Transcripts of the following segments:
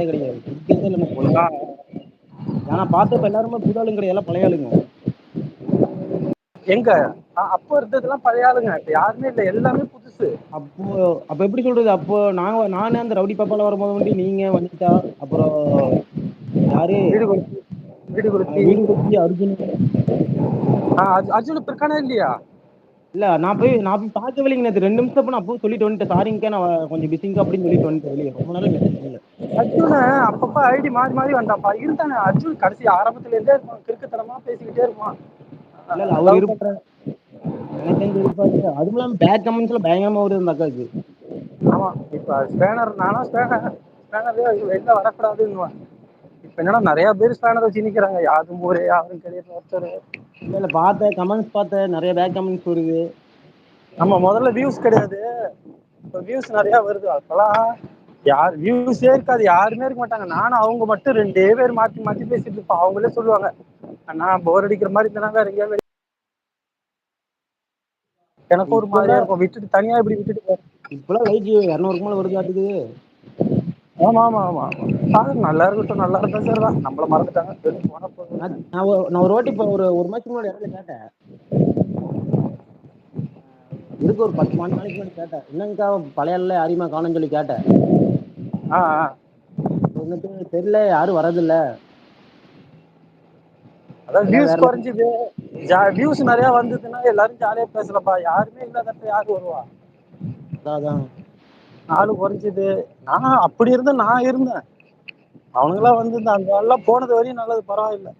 புடிக்கிறதே கெடையாது. புடிக்கிறதே இல்ல எனக்கு ஆ ஒழுங்கா ஏனா பாத்தப்ப எல்லாருமே புது ஆளுங்க கெடையாது எல்லா பழைய ஆளுங்க. எங்க? அப்ப இருந்ததெல்லா பழைய ஆளுங்க. இப்ப யாருமே இல்ல. எல்லாமே புதுசு. அப்போ அப்ப எப்டி சொல்றது? அப்போ நாங்க நானு அந்த ரவுடி பாப்பால வர மொதகொண்டு நீங்க வனிதா அப்பறோ யாரு? வீடு வீடு வீடு அர்ஜுனு. அர்ஜுன் இருக்கானா இல்லையா? இல்ல நா போய் நா போய் பாக்கவே இல்லைங்க. ரெண்டு நிமிஷ அப்ப நா அப்பவே சொல்லிட்டு வன்ட்டே சாரிங்க்கா நா கொஞ்ச பிஸிங்க்கா அப்டின்னு சொல்லிட்டு வன்ட்டே வெளிய. ரொம்ப மெசேஜ் பண்ணல. அர்ஜுனு அப்பப்ப ஐடி மாறி மாறி வந்தான்ப்பா இருந்தானே அர்ஜுன் கடைசி ஆரம்பத்துல இருந்தே இருப்பா கிறுக்குத்தனமா பேசிக்கிட்டே இருப்பா இல்ல இல்ல அவரு இருப்பாரு எனக்கு தெரிஞ்சு இருப்பாரு அதுமில்லாம பேட் கமெண்ட்ஸ்லா பயங்கரமா வருது அந்த அக்காக்கு ஆமா இப்ப ஸ்பேனர் நாலா ஸ்பேனர். ஸ்பேனரு வெளில வரக்கூடாதுன்னுவ இப்ப என்னன்னா நெறைய பேர் ஸ்பேனர் வச்சு நிக்கிறாங்க யாதும் ஊரே யாவரும் கேளீர்னு ஒருத்தரு. இல்ல இல்ல பாத்தே கமெண்ட்ஸ் பாத்தே நெறைய பேட் கமெண்ட்ஸ் வருது. ஆமா மொதல்ல வியூஸ் கெடையாது. இப்ப வியூஸ் நெறைய வருது. அப்பல்லா யார் வியூஸே இருக்காது. யாருமே இருக்க மாட்டாங்க. நானு அவங்க மட்டு ரெண்டே பேர் மாத்தி மாத்தி பேசிட்டு இருப்போ அவங்களே சொல்லுவாங்க அண்ணா போர் அடிக்கிற மாரி இருந்துனா வேற எங்கயாது வெளி எனக்கு ஒரு இப்ப மாரியா இருக்கு விட்டுட்டு தனியா இப்டி விட்டுட்டு போ. இப்பல்லா லைக்கி எரநூறுக்கு மேல வருதாட்டுக்குது ஆமா ஆமா ஆமா பாருங்க நல்லா இருக்கட்டு நல்லா இருந்தா சரிதா நம்மள மறந்துட்டாங்க. போனா போது நா நா ஒரு நா ஒரு வாட்டி இப்ப ஒரு ஒரு மாசத்துக்கு முன்னாடி யார்கிட்டயோ கேட்டே இருக்கு ஒரு பத்து பாஞ்சு நாளைக்கு முன்னாடி கேட்டே என்னங்க்கா பழைய யாரையுமா காணோன்னு சொல்லி கேட்டே ஆ வந்துட்டு தெர்ல யாரு வரதில்ல அதா எல்லாம் வியூஸ் கொறஞ்சது. வியூஸ் நெறைய வந்ததுன்னா எல்லாரு ஜாலியா பேசலாம்பா யாருமே இல்லாத எடத்துல யாரு வருவா? அதா நாலு குறைஞ்சது. நான் அப்படி இருந்த நான் இருந்தேன். அவனுங்களாம் வந்து இந்த அந்த எல்லாம் போனது வரையும் நல்லது பரவாயில்ல.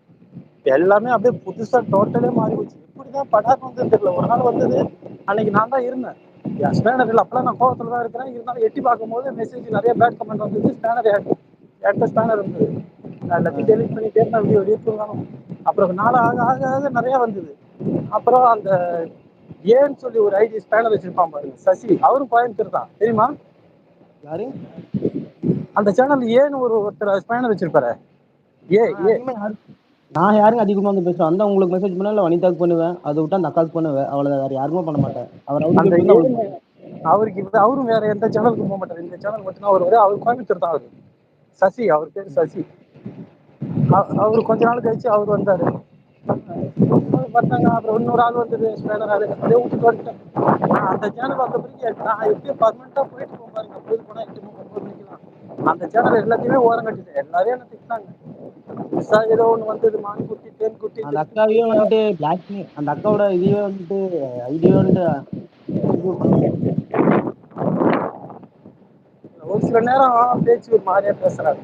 எல்லாமே அப்படியே புதுசா டோட்டலே மாறி போச்சு இப்படிதான் படாக்கு வந்து தெரியல. ஒரு நாள் வந்தது அன்னைக்கு நான் தான் இருந்தேன். என் ஸ்பேனர் இல்லை அப்பெல்லாம் நான் கோபத்தில் தான் இருக்கிறேன். இருந்தாலும் எட்டி பார்க்கும்போது மெசேஜ் நிறைய பேட் கமெண்ட் வந்தது ஸ்பேனர் ஏற்ற ஸ்பேனர் இருந்தது? நா ஆ, டெலிட் பண்ணி இருந்தே விடிய விடிய போகணும் அப்புறம் நாள் ஆக ஆக ஆக நிறைய வந்தது. அப்புறம் அந்த ஏன்னு சொல்லி ஒரு ஐடி ஸ்பேனர் வச்சிருப்பான் பாருங்க சசி. அவரும் கோயம்புத்தூர் தான். தெரியுமா? யாரு? அந்த சேனல்ல ஏன்னு ஒரு ஒருத்தர் ஸ்பேனர் வச்சிருப்பாரே. நா அதிகமா யாரு நா யாருக்கு அதிகமா வந்து பேசுவே வந்தா உங்களுக்கு மெசேஜ் பண்ணுவே இல்ல வனிதாக்கு பண்ணுவே அத விட்டா அந்த அக்காக்கு பண்ணுவே அவ்வளவுதா வேற யாருக்குமே பண்ண மாட்டே அவ ரவுடி அந்த பேபி வந்து அவளுக்கு ஏன்னு அவருக்கு இப்ப அவரு வேற எந்த சேனலுக்கு போ மாட்டாரு. இந்த சேனல் மட்டுந்தா வருவாரு அவரு கோயம்புத்தூர் தா அவரு. சசி அவர் பேரு சசி. அவரு கொஞ்ச நாள் கழிச்சு அவரு வந்தாரு. பாத்தாங்க அப்புற இன்னொரு ஆள் வந்தது. ஸ்பேனர் ஆளு. அந்த சேனல் வந்த பிறகு நா எப்பயோ பர்மனென்ட்டா போயிட்டு இருப்பே பாருங்க பொழுது போனா எட்டு மணி ஒன்பது அந்த சேனல் எல்லாத்தையுமே ஓரங்கட்டிட்டே எல்லாரையு என்ன திட்டுனாங்க. புதுசா ஏதோ ஒண்ணு வந்ததுமான்னு குத்தி தேள் குத்தி அந்த திருட்டு அக்காவையே வந்துட்டு பிளாக் அந்த அக்காவோட இதையே வந்துட்டு ஐடிய வந்துட்டு ஒரு சில நேரம் பேச்சு மாரியா பேசுறாரு.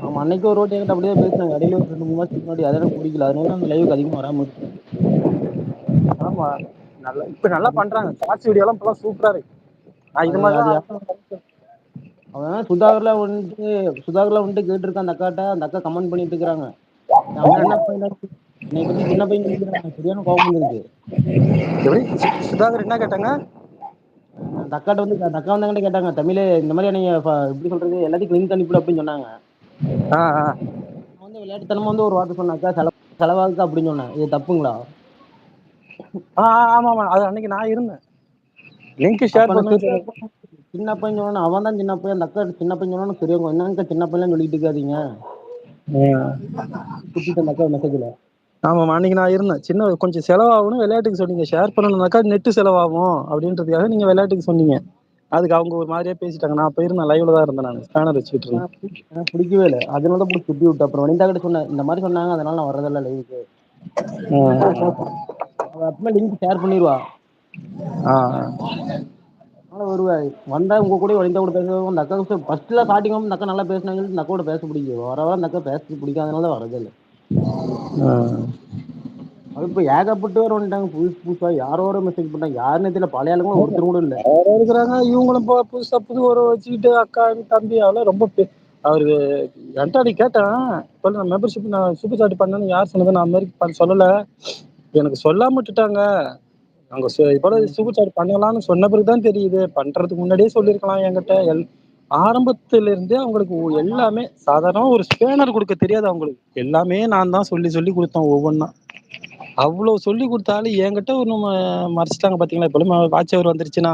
ஆமா அன்னைக்கு ஒரு வாட்டி என்கிட்ட அப்படிதா பேசுனாங்க. எடையில ஒரு ரெண்டு மூணு மாசத்துக்கு முன்னாடி அது எனக்கு புடிக்கல அதனால அந்த லைவுக்கு அதிகமா வராம விட்டுட்டே ஆமா நல்லா இப்ப நல்லா பண்றாங்க. ஷார்ட்ஸ் வீடியோல்லா இப்பல்லா சூப்பரா இருக்கு. இது அவன் சுதாகர்ல வந்துட்டு சுதாகர்ல வந்துட்டு கேட்டிருக்கா அந்த அக்காட்ட. அந்த அக்கா கமெண்ட் பண்ணிட்டு இருக்கறாங்க. அவன் சின்ன பையன் பத்தி சின்ன பையன் சரியான கோவம் வந்துருக்கு எப்டி சு சுதாகர் என்ன கேட்டாங்க? அந்த அக்காட்ட வந்து அந்த அக்கா வந்து என்கிட்ட கேட்டாங்க. தமிழு இந்த மாரி என்னைய எப்டி சொல்றது? எல்லாத்தையு லிங்க் அனுப்பிவுடு அப்டின்னு சொன்னாங்க. வந்து விளையாட்டுத்தனமா வந்து ஒரு வார்த்த சொன்ன அக்கா செல செலவாகுக்கா அப்டின்னு சொன்னே இது தப்புங்களா? ஆமா ஆமா. அது அன்னைக்கு நா இருந்தே லிங்க் ஷேர் சொன்னீங்க சின்ன பையன் சொன்னோனே அவன் தான் சின்ன பையன். அந்த அக்கா சின்ன பையன் சொன்னோனே பெரியவங்க என்னங்கா சின்ன பையன்லா சொல்லிட்டு இருக்காதீங்க. குத்திட்டேன் அந்த அக்காவை மெசேஜ்ல ஆமாமா அன்னைக்கு நா இருந்தே சின்ன கொஞ்ச செலவாகுனு விளையாட்டுக்கு சொன்னீங்க. ஷேர் பண்ணணுனாக்கா நெட்டு செலவாகு அப்டின்றதுக்காக நீங்க விளையாட்டுக்கு சொன்னீங்க. அதுக்கு அவங்க ஒரு மாரியா பேசிட்டாங்க. நா அப்ப இருந்தே லைவ்ல தா இருந்தே நானு. ஸ்பேனர் வச்சுட்டு இருந்தே எனக்கு புடிக்கவே இல்ல. அதனால தா புடிச்சு திட்டி விட்டே அப்புறம் வனிதா கிட்ட சொன்னே இந்த மாரி சொன்னாங்க அதனால நா வர்றதில்ல லைவுக்கு போ போ ம் அவ எப்பவுமே லிங்க் ஷேர் பண்ணிருவா. ஆ. அதனால வருவா வந்தா உங்க கூடயு வனிதா கூட பேசுவா அந்த அக்காவு ஃபர்ஸ்ட்ல ஸ்டார்டிங் அந்த அக்கா நல்லா பேசுனாங்கன்னு சொல்லிட்டு அந்த அக்காவோட பேச புடிக்கு வர வர அந்த அக்கா பேச புடிக்காதனால தா வர்றதே இல்ல. ஆ. அது இப்ப ஏகப்பட்ட பேர் வந்துட்டாங்க புதுசு புதுசா யாரோ யாரோ மெசேஜ் பண்றாங்க யாருனே தெர்ல பழைய ஆளுங்களா ஒருத்தர் கூட இல்ல. யாரோ இருக்கிறாங்க இவங்களு போ புதுசா புது உறவு வச்சுக்கிட்டு அக்கா தம்பி அதெல்லா ரொம்ப அவரு என்ட்ட அன்னைக்கு கேட்டே சொல்ற மெம்பர்ஷிப் நா சூப்பர் சாட் பண்ணேன்னு யார் சொன்னது நா அந்த மாரி சொல்லல. எனக்கு சொல்லாம விட்டுட்டாங்க. அங்க இப்போல ம். சூப்பர் சாட் பண்ணலான்னு சொன்ன பிறகுதா தெரியுது. பண்றதுக்கு முன்னாடியே சொல்லிருக்கலா என்கிட்ட. எல் ஆரம்பத்துல இருந்தே அவங்களுக்கு எல்லாமே சாதாரணமா ஒரு ஸ்பேனர் கொடுக்க தெரியாது அவங்களுக்கு. எல்லாமே நா தா சொல்லி சொல்லி கொடுத்தே ஒவ்வொன்னா. அவ்ளோ சொல்லி கொடுத்தாலு என்கிட்ட ஒன்னு மறைச்சிட்டாங்க பாத்தீங்களா? இப்பல்லா வாட்ச் ஓவர் வந்துருச்சுன்னா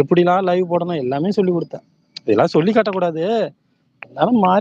எப்டிலா லைவ் போடணு எல்லாமே சொல்லிக் கொடுத்தே இதெல்லா சொல்லி காட்டக் கூடாது இருந்தாலு மாறி